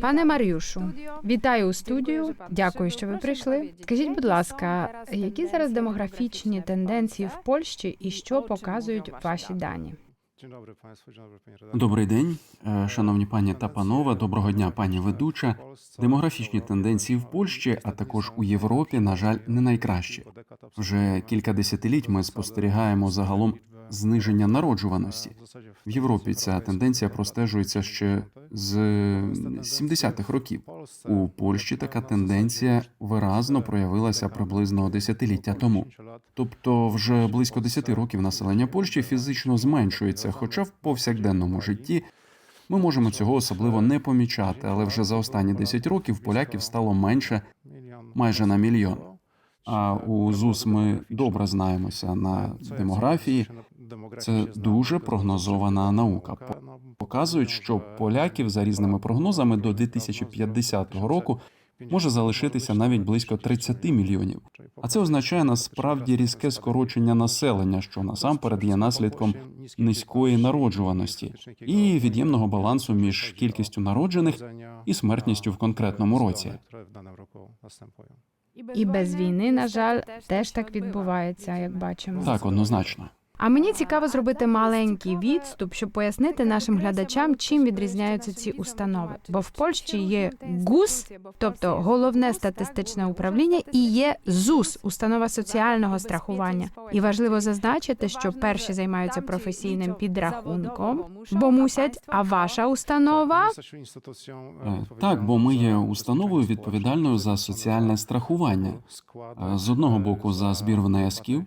Пане Мар'юшу, вітаю у студію. Дякую, що ви прийшли. Скажіть, будь ласка, які зараз демографічні тенденції в Польщі і що показують ваші дані? Добрий день, е, шановні пані та панове. Доброго дня, пані ведуча. Демографічні тенденції в Польщі, а також у Європі, на жаль, не найкращі. Вже кілька десятиліть ми спостерігаємо загалом зниження народжуваності. В Європі ця тенденція простежується ще з 70-х років. У Польщі така тенденція виразно проявилася приблизно десятиліття тому. Тобто, вже близько 10 років населення Польщі фізично зменшується, хоча в повсякденному житті ми можемо цього особливо не помічати, але вже за останні 10 років поляків стало менше майже на мільйон. А у ЗУС ми добре знаємося на демографії. Це дуже прогнозована наука. По- Показують, що поляків за різними прогнозами до 2050 року може залишитися навіть близько 30 мільйонів. А це означає насправді різке скорочення населення, що насамперед є наслідком низької народжуваності і від'ємного балансу між кількістю народжених і смертністю в конкретному році. І без війни, на жаль, теж так відбувається, як бачимо. Так, однозначно. А мені цікаво зробити маленький відступ, щоб пояснити нашим глядачам, чим відрізняються ці установи. Бо в Польщі є ГУС, тобто головне статистичне управління, і є ЗУС, установа соціального страхування. І важливо зазначити, що перші займаються професійним підрахунком, бо мусять. А ваша установа Е, Так, бо ми є установою відповідальною за соціальне страхування. Е, З одного боку за збір внесків,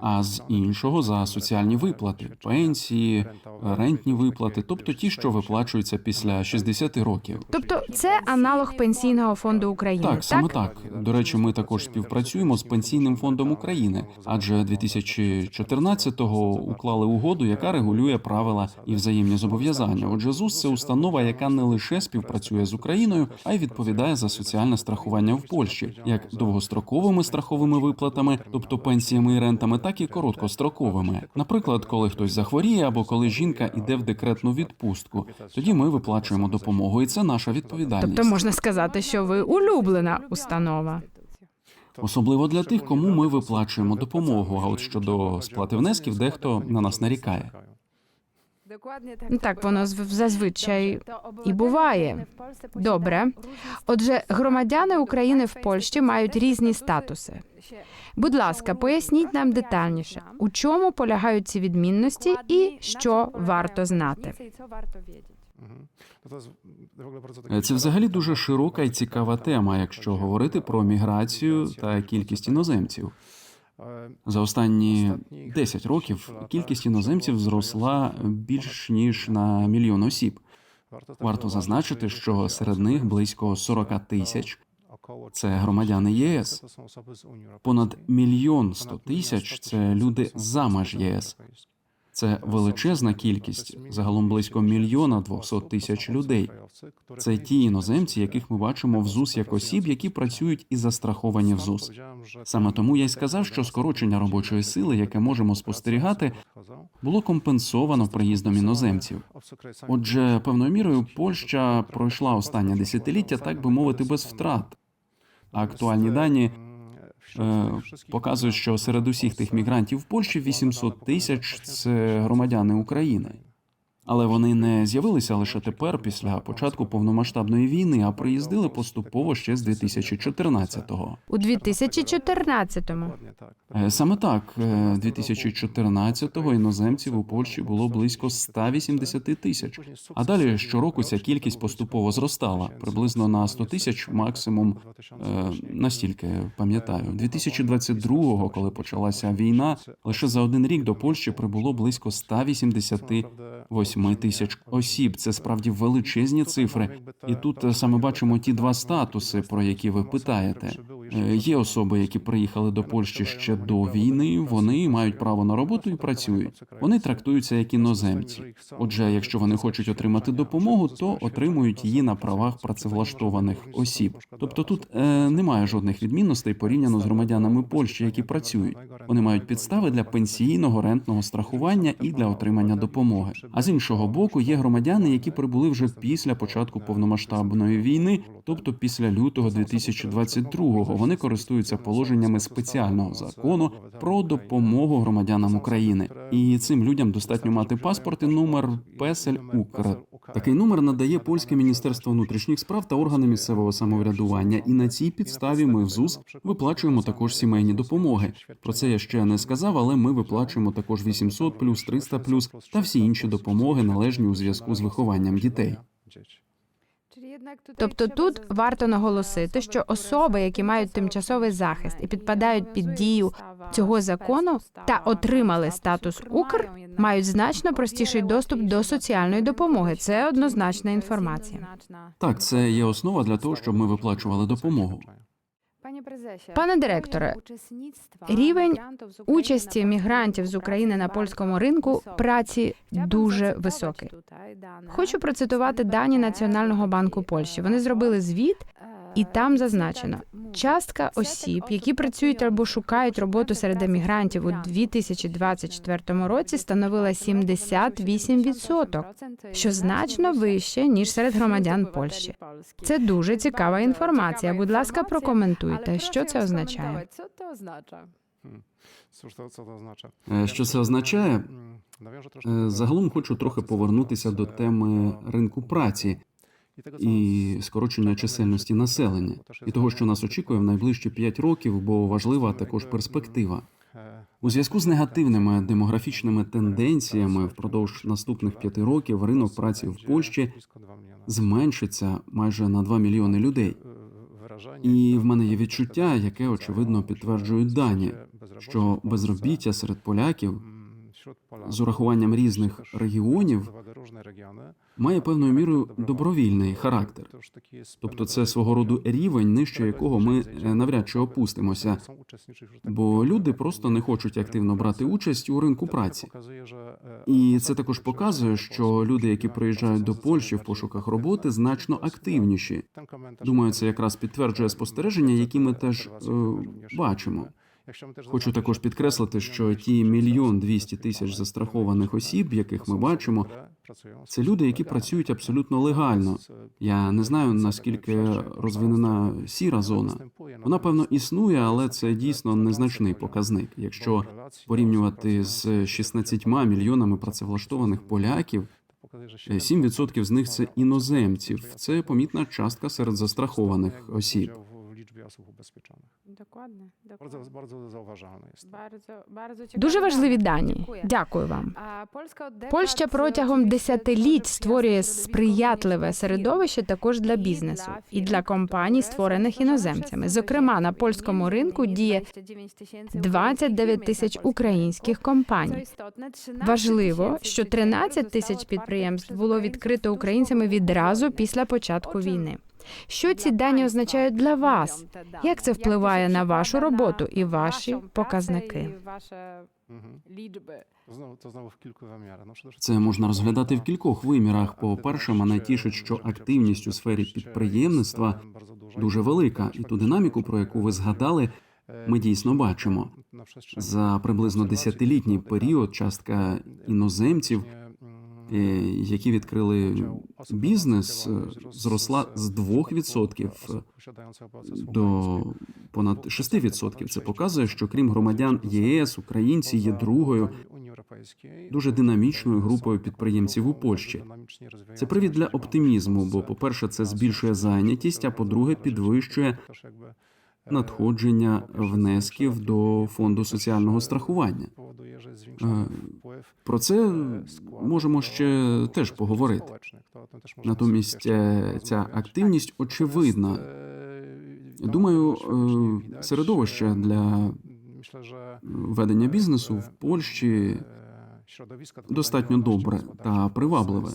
а з іншого за соціальні виплати, пенсії, рентні виплати, тобто ті, що виплачуються після 60 років. тобто це аналог пенсійного фонду України. Так, саме так. До речі, ми також співпрацюємо з пенсійним фондом України, адже 2014-го уклали угоду, яка регулює правила і взаємні зобов'язання. Отже, ЗУС – це установа, яка не лише співпрацює з Україною, а й відповідає за соціальне страхування в Польщі, як довгостроковими страховими виплатами, тобто пенсіями і рентами, так і короткостроковими. Наприклад, коли хтось захворіє або коли жінка йде в декретну відпустку, тоді ми виплачуємо допомогу, і це наша відповідальність. Тобто можна сказати, що ви улюблена установа. Особливо для тих, кому ми виплачуємо допомогу. А от щодо сплати внесків, дехто на нас нарікає. Ну, Так воно зв- зазвичай і буває. Добре. Отже, громадяни України в Польщі мають різні статуси. Будь ласка, поясніть нам детальніше, у чому полягають ці відмінності і що варто знати. Е, Це взагалі дуже широка і цікава тема, якщо говорити про міграцію та кількість іноземців. За останні 10 років кількість іноземців зросла більш ніж на мільйон осіб. Варто зазначити, що серед них близько 40 тисяч це громадяни ЄС. Понад мільйон сто тисяч це люди за меж ЄС. Це величезна кількість, загалом близько мільйона 200 тисяч людей. Це ті іноземці, яких ми бачимо в ЗУС як осіб, які працюють і застраховані в ЗУС. Саме тому я й сказав, що скорочення робочої сили, яке можемо спостерігати, було компенсовано приїздом іноземців. Отже, певною мірою Польща пройшла останнє десятиліття, так би мовити, без втрат. Актуальні дані показують, що серед усіх тих мігрантів в Польщі 800 тисяч це громадяни України. Але вони не з'явилися лише тепер, після початку повномасштабної війни, а приїздили поступово ще з 2014-го. У 2014-му. Е, Саме так, е, 2014-го іноземців у Польщі було близько 180 тисяч. А далі щороку ця кількість поступово зростала, приблизно на 100 тисяч, максимум е, настільки пам'ятаю. 2022-го, коли почалася війна, лише за один рік до Польщі прибуло близько 188 тисяч осіб. Це справді величезні цифри. І тут е, саме бачимо ті два статуси, про які ви питаєте. Е, Є особи, які приїхали до Польщі ще до війни. Вони мають право на роботу і працюють. Вони трактуються як іноземці. Отже, якщо вони хочуть отримати допомогу, то отримують її на правах працевлаштованих осіб. Тобто тут е, немає жодних відмінностей порівняно з громадянами Польщі, які працюють. Вони мають підстави для пенсійного рентного страхування і для отримання допомоги. А з іншого боку, є громадяни, які прибули вже після початку повномасштабної війни, тобто після лютого 2022-го. Вони користуються положеннями спеціального закону про допомогу громадянам України. І цим людям достатньо мати паспорт і номер Песель Укр. Такий номер надає польське міністерство внутрішніх справ та органи місцевого самоврядування. І на цій підставі ми в ЗУС виплачуємо також сімейні допомоги. Про це я ще не сказав, але ми виплачуємо також 800 плюс 300 плюс та всі інші допомоги належні у зв'язку з вихованням дітей. Тобто тут варто наголосити, що особи, які мають тимчасовий захист і підпадають під дію цього закону та отримали статус Укр, мають значно простіший доступ до соціальної допомоги. Це однозначна інформація. Так, це є основа для того, щоб ми виплачували допомогу. Пане директоре, рівень участі мігрантів з України на польському ринку праці дуже високий. Хочу процитувати дані Національного банку Польщі. Вони зробили звіт, і там зазначено, частка осіб, які працюють або шукають роботу серед емігрантів у 2024 році, становила 78%, що значно вище ніж серед громадян Польщі. Це дуже цікава інформація. Будь ласка, прокоментуйте, що це означає. Co to oznacza? Cóż to, co to oznacza? Е, Що це означає? Е, do Загалом хочу трохи повернутися до теми ринку праці і скорочення чисельності населення, і того, що нас очікує в найближчі 5 років, бо важлива також перспектива. У зв'язку з негативними демографічними тенденціями впродовж наступних п'яти років ринок праці в Польщі blisko 2 miliony. зменшиться майже на 2 мільйони людей. І в мене є відчуття, яке очевидно підтверджують дані, що безробіття серед поляків з урахуванням різних регіонів має певною мірою добровільний характер. Тобто це свого роду рівень, нижче якого ми е, навряд чи опустимося, бо люди просто не хочуть активно брати участь у ринку праці. І це також показує, що люди, які приїжджають до Польщі в пошуках роботи, значно активніші. Думаю, це якраз підтверджує спостереження, які ми теж е, бачимо. Хочу також підкреслити, що ті мільйон двісті тисяч застрахованих осіб, яких ми бачимо, це люди, які працюють абсолютно легально. Я не знаю наскільки розвинена сіра зона. Вона певно існує, але це дійсно незначний показник. Якщо порівнювати з 16 мільйонами працевлаштованих поляків, е, 7% з них це іноземців. Це помітна частка серед застрахованих осіб. W liczbie osób ubezpieczonych. Докладно, Bardzo, bardzo zauważalne jest. to. Дуже важливі дані. Дякую вам. Польща протягом десятиліть створює сприятливе середовище також для бізнесу і для компаній, створених іноземцями. Зокрема, на польському ринку діє 29 тисяч українських компаній. Важливо, що 13 тисяч підприємств було відкрито українцями відразу після початку війни. Що ці дані означають для вас? Як це впливає на вашу роботу і ваші показники? Це можна розглядати в кількох вимірах. По-перше, мене тішить, що активність у сфері підприємництва дуже велика, і ту динаміку, про яку ви згадали, ми дійсно бачимо. За приблизно десятилітній період частка іноземців, які відкрили бізнес, е, зросла з 2% до понад 6%. Це показує, що крім громадян ЄС, українці є другою дуже динамічною групою підприємців у Польщі. Це привід для оптимізму, бо, по-перше, це збільшує зайнятість, а по-друге, підвищує надходження внесків до фонду соціального страхування. Е, Про це можемо ще теж поговорити. Натомість е, ця активність очевидна. Думаю, е, середовище для ведення бізнесу в Польщі достатньо добре та привабливе,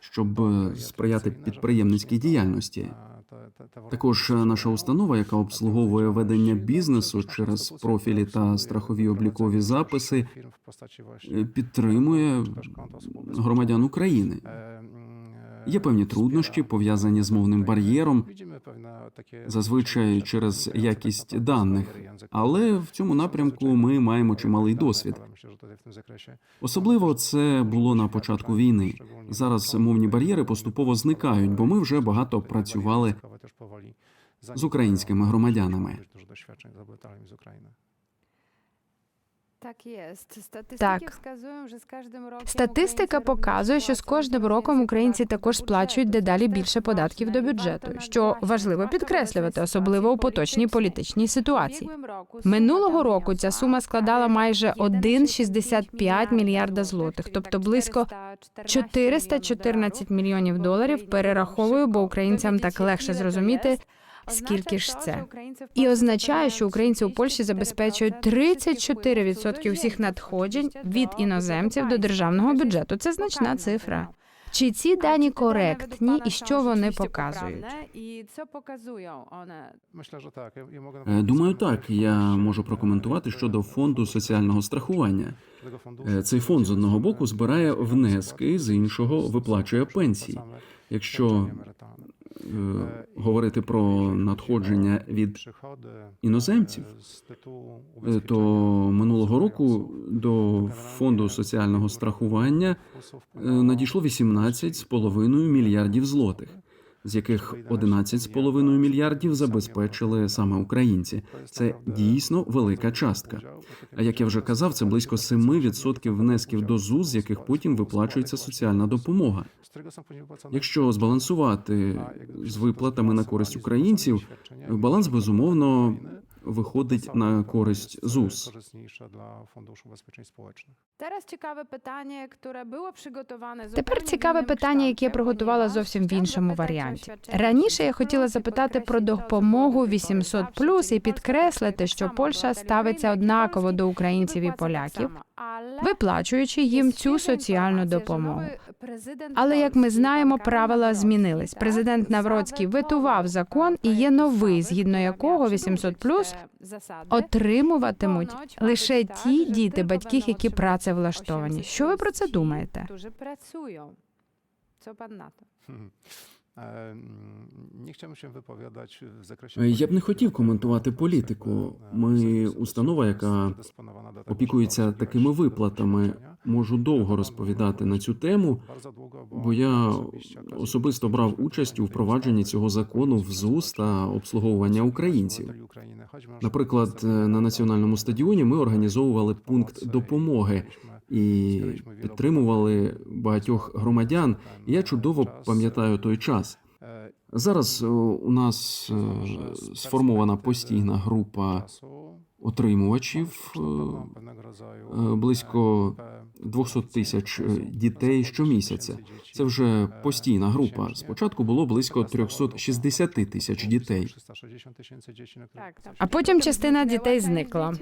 щоб е, сприяти підприємницькій діяльності. Також е, наша установа, яка обслуговує ведення бізнесу через профілі та страхові облікові записи, е, підтримує громадян України. Є певні труднощі пов'язані з мовним бар'єром, зазвичай через якість даних, але в цьому напрямку ми маємо чималий досвід. Особливо це було на початку війни. Зараз мовні бар'єри поступово зникають, бо ми вже багато працювали з українськими громадянами. Так. Статистика показує, що з кожним роком українці також сплачують дедалі більше податків до бюджету, що важливо підкреслювати, особливо у поточній політичній ситуації. Минулого року ця сума складала майже 1,65 мільярда злотих, тобто близько 414 мільйонів доларів. Перераховую, бо українцям так легше зрозуміти, скільки ж це. І означає, що українці у Польщі забезпечують 34% усіх надходжень від іноземців до державного бюджету. Це значна цифра. Чи ці дані коректні і що вони показують? Е, Думаю, так я можу прокоментувати щодо фонду соціального страхування. Е, Цей фонд з одного боку збирає внески, з іншого виплачує пенсії. Якщо говорити про надходження від іноземців, е, то минулого року до фонду соціального страхування е, надійшло 18,5 мільярдів злотих, з яких 11,5 мільярдів забезпечили саме українці. Це дійсно велика частка. А як я вже казав, це близько 7% внесків до ЗУЗ, з яких потім виплачується соціальна допомога. Якщо збалансувати з виплатами на користь українців, баланс безумовно виходить на користь ЗУС. Зараз цікаве питання, яке було приготоване. Тепер цікаве питання, яке я приготувала зовсім в іншому варіанті. Раніше я хотіла запитати про допомогу 800+, і підкреслити, що Польща ставиться однаково до українців і поляків, виплачуючи їм цю соціальну допомогу. Але як ми знаємо, правила змінились. Президент Навроцький ветував закон, і є новий, згідно якого 800+, отримуватимуть лише ті діти батьків, які працевлаштовані. Що ви про це думаєте? Którzy pracują. Co zakresie. Е, Я б не хотів коментувати політику. Ми установа, яка опікується такими виплатами. Можу довго розповідати на цю тему, бо я особисто брав участь у впровадженні цього закону в ЗУС та обслуговування українців. Наприклад, е, на національному стадіоні ми організовували пункт допомоги і підтримували багатьох громадян. І Я чудово пам'ятаю той час. Зараз е, у нас е, сформована постійна група отримувачів е, е, близько 200 тисяч е, дітей щомісяця. Це вже постійна група. Спочатку було близько 360 тисяч дітей. А потім частина дітей зникла.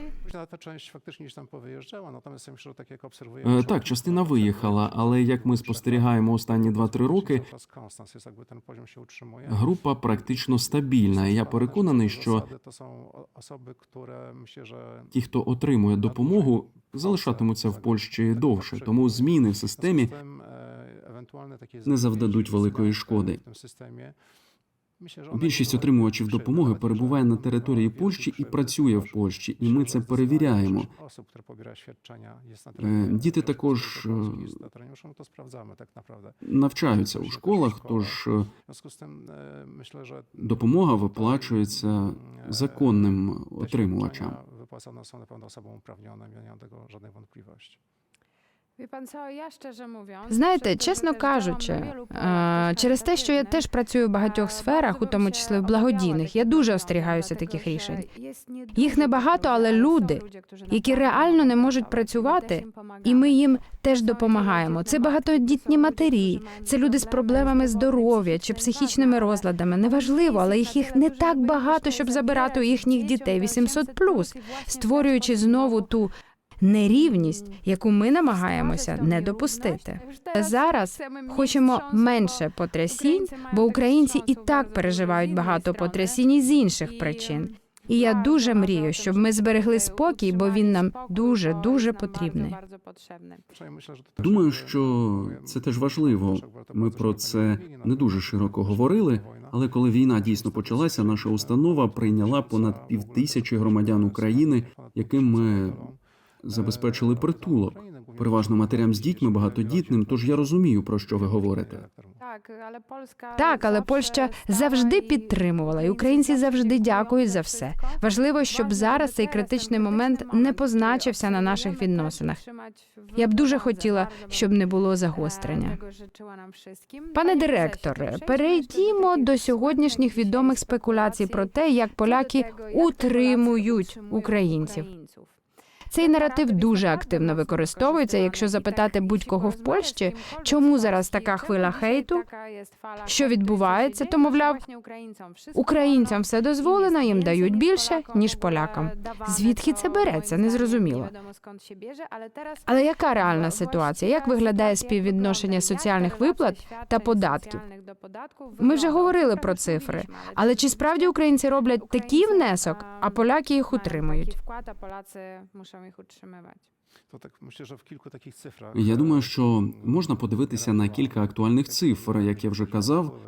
Так, частина виїхала, але як ми спостерігаємо останні 2-3 роки, група практично стабільна. Я переконаний, що Że ті, хто отримує допомогу, залишатимуться в Польщі довше. Тому зміни в системі e, не завдадуть великої шкоди. Більшість отримувачів допомоги перебуває на території Польщі і працює в. Польщі, і ми це перевіряємо. Е, Діти також е, навчаються у школах, тож е, e, допомога виплачується законним отримувачам. wypłacone są na pewno osobom uprawnionym, nie mam tego żadnej wątpliwości. Знаєте, чесно кажучи, через те, що я теж працюю в багатьох сферах, у тому числі в благодійних, я дуже остерігаюся таких рішень. Їх небагато, але люди, які реально не можуть працювати, і ми їм теж допомагаємо. Це багатодітні матері, це люди з проблемами здоров'я чи психічними розладами. Неважливо, але їх їх не так багато, щоб забирати у їхніх дітей 800+, створюючи знову ту нерівність, яку ми намагаємося не допустити. Зараз хочемо менше потрясінь, бо українці і так переживають багато потрясінь з інших причин. І я дуже мрію, щоб ми зберегли спокій, бо він нам дуже дуже потрібний. Думаю, що це теж важливо. Ми про це не дуже широко говорили, але коли війна дійсно почалася, наша установа прийняла понад півтисячі громадян України, яким ми забезпечили притулок. Переважно матерям з дітьми, багатодітним. Тож я розумію, про що ви говорите. Так, але Польська Так, але Польща завжди підтримувала, і українці завжди дякують за все. Важливо, щоб зараз цей критичний момент не позначився на наших відносинах. Я б дуже хотіла, щоб не було загострення. Пане директор, перейдімо до сьогоднішніх відомих спекуляцій про те, як поляки утримують українців. Цей наратив дуже активно використовується. Якщо запитати будь-кого в Польщі, чому зараз така хвиля хейту, що відбувається, то мовляв, українцям все дозволено, їм дають більше ніж полякам. Звідки це береться, незрозуміло. Але яка реальна ситуація? Як виглядає співвідношення соціальних виплат та податків? Ми вже говорили про цифри, але чи справді українці роблять такий внесок, а поляки їх утримують? Takich cyfrach. Я думаю, що можна подивитися на кілька актуальних цифр, як я вже казав,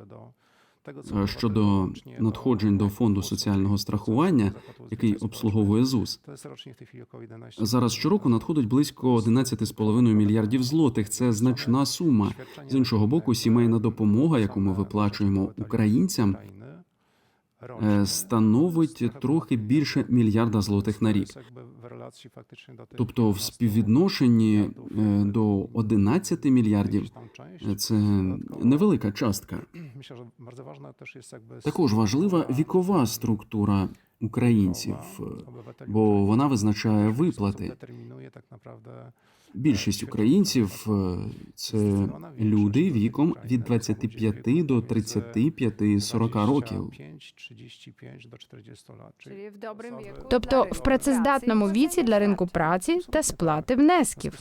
е, щодо надходжень до фонду соціального страхування, який обслуговує ЗУС. To jest rocznie w tej chwili około 11. Зараз щороку надходить близько 11,5 мільярдів злотих. Це значна сума. З іншого боку, сімейна допомога, яку ми виплачуємо українцям, е, становить трохи більше мільярда злотих на рік. Тобто, в співвідношенні е, до 11 мільярдів е, це невелика частка. Також важлива вікова структура українців, е, бо вона визначає виплати. Більшість українців е, це люди віком від 25 до 35-40 років. Тобто в працездатному віці для ринку праці та сплати внесків.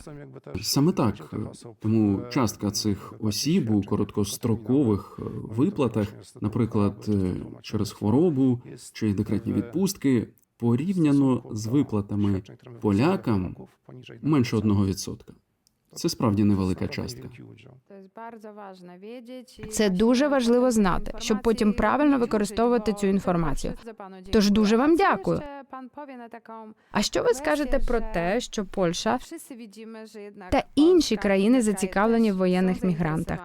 Саме так. Тому частка цих осіб у короткострокових е, виплатах, наприклад, е, через хворобу чи декретні відпустки, порівняно з виплатами полякам менше 1%. Це справді невелика частка. Це дуже важливо знати, щоб потім правильно використовувати цю інформацію. Тож дуже вам дякую. А що ви скажете про те, що Польща та інші країни зацікавлені в воєнних мігрантах?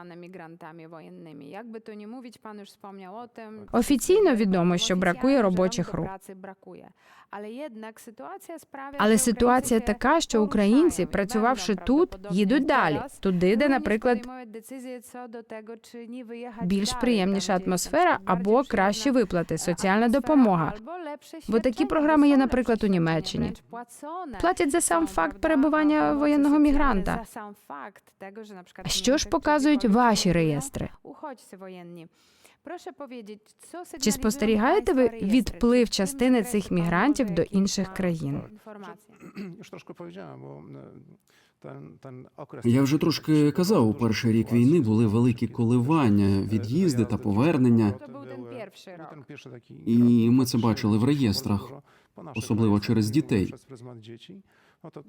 офіційно відомо, що бракує робочих рук? Але ситуація така, що українці, працювавши тут, їдуть далі, туди, де, наприклад, більш приємніша атмосфера або кращі виплати, соціальна допомога. Бо такі програми є, наприклад, у Німеччині. Платять за сам факт перебування воєнного мігранта. А що ж показують ваші реєстри? Чи спостерігаєте ви відплив частини цих мігрантів до інших країн? Я вже трошки казав, у перший рік війни були великі коливання, від'їзди та повернення. І ми це бачили в реєстрах, особливо через дітей.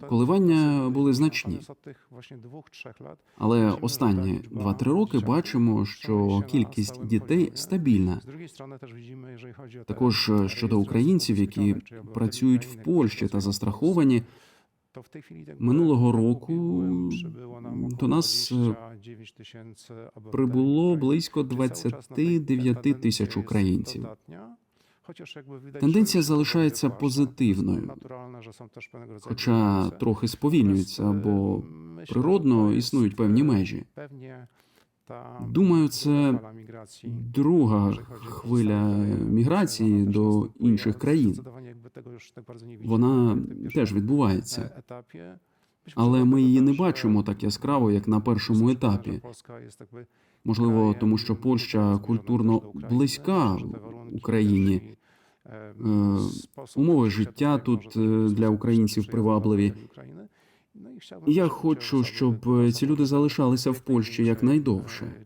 Коливання були значні. Але останні 2-3 роки бачимо, що кількість дітей стабільна. Також е, щодо українців, які працюють в Польщі та застраховані, минулого року до нас прибуло близько 29 тисяч українців. Тенденція залишається позитивною, хоча трохи сповільнюється, бо природно існують певні межі. Думаю, це друга хвиля міграції до інших країн. Вона теж відбувається, але ми її не бачимо так яскраво, як на першому етапі. Можливо, тому що Польща культурно близька Україні, Е, Е, Умови життя тут е, для українців привабливі. Ну, Я хочу, щоб ці люди залишалися в Польщі największej, якнайдовше.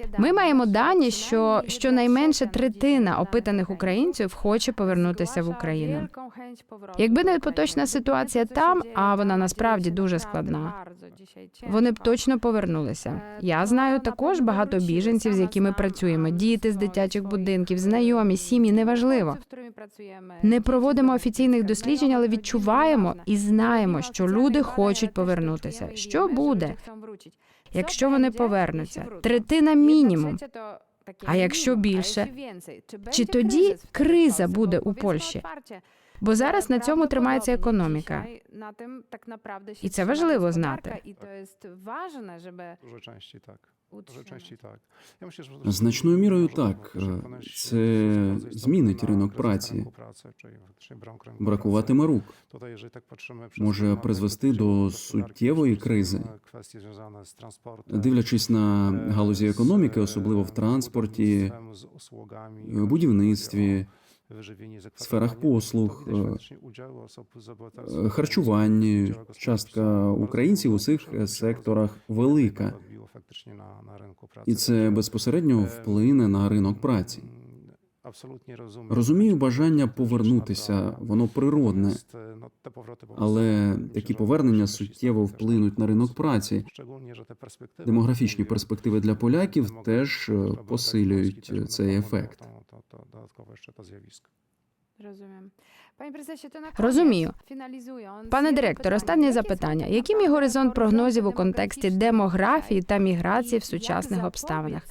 Е. Ми маємо дані, що щонайменше третина опитаних українців хоче повернутися в Україну. Якби не поточна ситуація там, а вона насправді дуже складна, вони б точно повернулися. Я знаю також багато біженців, з якими працюємо. Діти з дитячих будинків, знайомі, сім'ї, неважливо. Не проводимо офіційних досліджень, але відчуваємо і знаємо, що люди хочуть повернутися. Що буде, якщо вони повернуться? Третина мінімум. А якщо більше? Чи тоді криза буде у Польщі? Бо зараз на цьому тримається економіка. І це важливо знати. Дуже часті так. Значною мірою так. Е, Це змінить ринок праці. Бракуватиме рук. Може призвести до суттєвої кризи. transportem, Дивлячись на е, галузі економіки, е, особливо в транспорті, е, будівництві, сферах послуг, е, е, харчуванні. Частка українців у цих е, секторах велика, і це безпосередньо вплине на ринок праці. Розумію. Розумію бажання повернутися, воно природне, ну, але такі повернення суттєво вплинуть на ринок праці. Демографічні перспективи для поляків теж е, посилюють е, цей ефект. To, Розумію. Пане директор, останнє запитання. Який мій горизонт прогнозів у контексті демографії та міграції в сучасних обставинах?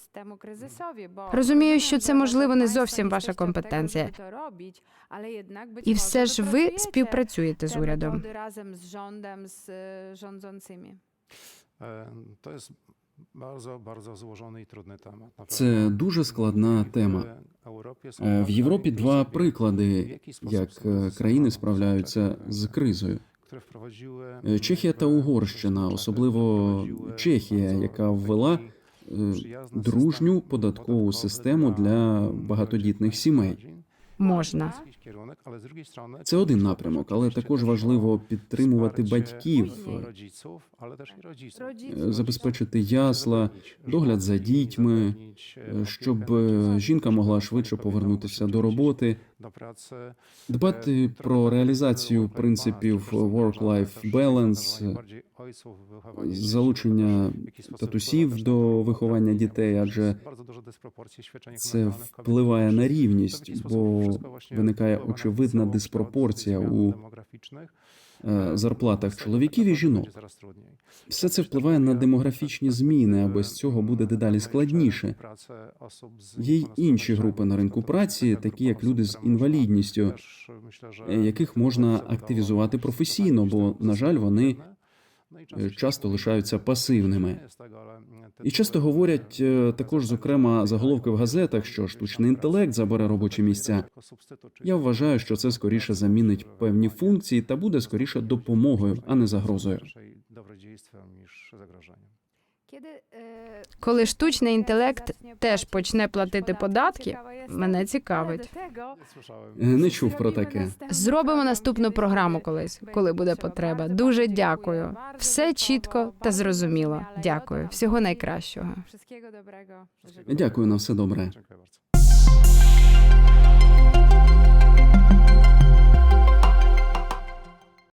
Розумію, що це можливо не зовсім ваша компетенція. І все ж ви співпрацюєте з урядом. разом з rządem, з е. E, Це дуже складна тема. Е, В Європі два приклади, як е, країни справляються з кризою. Е, Чехія та Угорщина, особливо Чехія, яка ввела е, дружню податкову систему для багатодітних сімей. Можна. Це один напрямок, але також важливо підтримувати батьків, забезпечити ясла, догляд за дітьми, щоб жінка могла швидше повернутися до роботи, дбати про реалізацію принципів work-life balance, залучення татусів до виховання дітей, адже це впливає на рівність, бо виникає очевидна диспропорція у е, зарплатах чоловіків і жінок. Все це впливає на демографічні зміни, а без цього буде дедалі складніше. Є й інші групи на ринку праці, такі як люди з інвалідністю, е, яких можна активізувати професійно, бо, на жаль, вони е, часто лишаються пасивними. І часто говорять е, також, зокрема, заголовки в газетах, що штучний інтелект забере робочі місця. Я вважаю, що це скоріше замінить певні функції та буде скоріше допомогою, а не загрозою. Коли штучний інтелект теж почне платити податки, мене цікавить. Е, Не чув про таке. Зробимо наступну програму колись, коли буде потреба. Дуже дякую. Все чітко та зрозуміло. Дякую. Всього найкращого. Дякую на все добре.